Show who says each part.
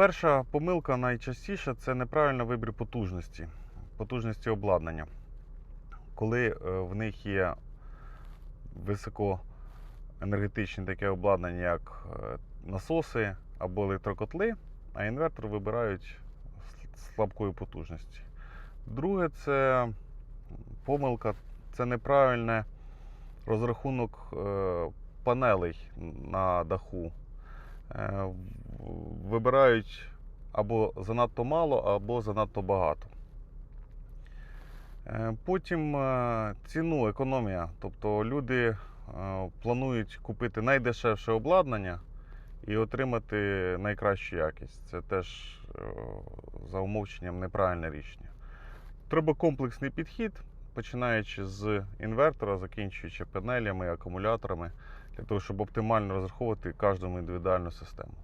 Speaker 1: Перша помилка найчастіше це неправильний вибір потужності, потужності обладнання. Коли е, в них є високоенергетичне таке обладнання, як е, насоси або електрокотли, а інвертор вибирають слабкої потужності. Друге, це помилка, це неправильний розрахунок е, панелей на даху. Е, Вибирають або занадто мало, або занадто багато. Е, Потім е, ціну, економія. Тобто люди планують купити найдешевше обладнання і отримати найкращу якість. Це теж за умовченням неправильне рішення. Треба комплексний підхід, починаючи з інвертора, закінчуючи панелями, акумуляторами, для того, щоб оптимально розраховувати кожну індивідуальну систему.